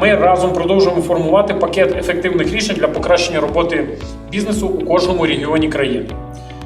Ми разом продовжуємо формувати пакет ефективних рішень для покращення роботи бізнесу у кожному регіоні країни.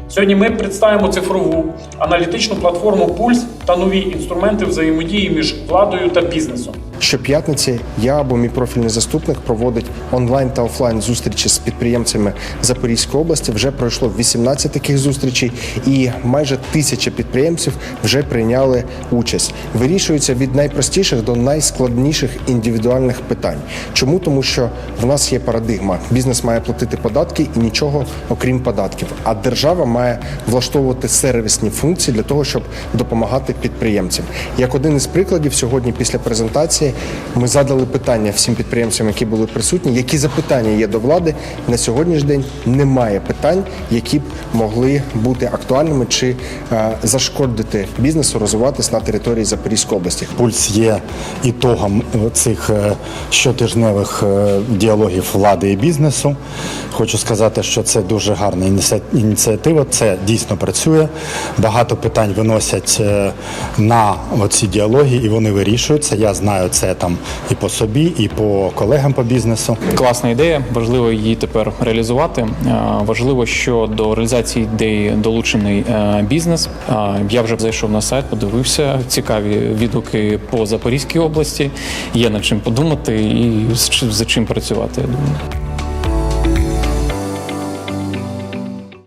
Сьогодні ми представимо цифрову аналітичну платформу Пульс та нові інструменти взаємодії між владою та бізнесом. Щоп'ятниці я або мій профільний заступник проводить онлайн та офлайн зустрічі з підприємцями Запорізької області. Вже пройшло 18 таких зустрічей, і майже тисяча підприємців вже прийняли участь. Вирішується від найпростіших до найскладніших індивідуальних питань. Чому тому, що в нас є парадигма: бізнес має платити податки і нічого окрім податків. А держава має влаштовувати сервісні функції для того, щоб допомагати підприємцям. Як один із прикладів, сьогодні після презентації ми задали питання всім підприємцям, які були присутні, які запитання є до влади. На сьогоднішній день немає питань, які б могли бути актуальними чи е, зашкодити бізнесу розвиватись на території Запорізької області. Пульс є ітогом цих е, щотижневих е, діалогів влади і бізнесу. Хочу сказати, що це дуже гарна ініціатива. Це дійсно працює. Багато питань виносять е, на ці діалоги, і вони вирішуються. Я знаю це там і по собі, і по колегам по бізнесу. Класна ідея, важливо її тепер реалізувати. Е, Важливо, що до реалізації ідеї долучений е, бізнес. Е, Я вже зайшов на сайт, подивився цікаві відгуки по Запорізькій області. Є над чим подумати і за чим працювати. Я думаю.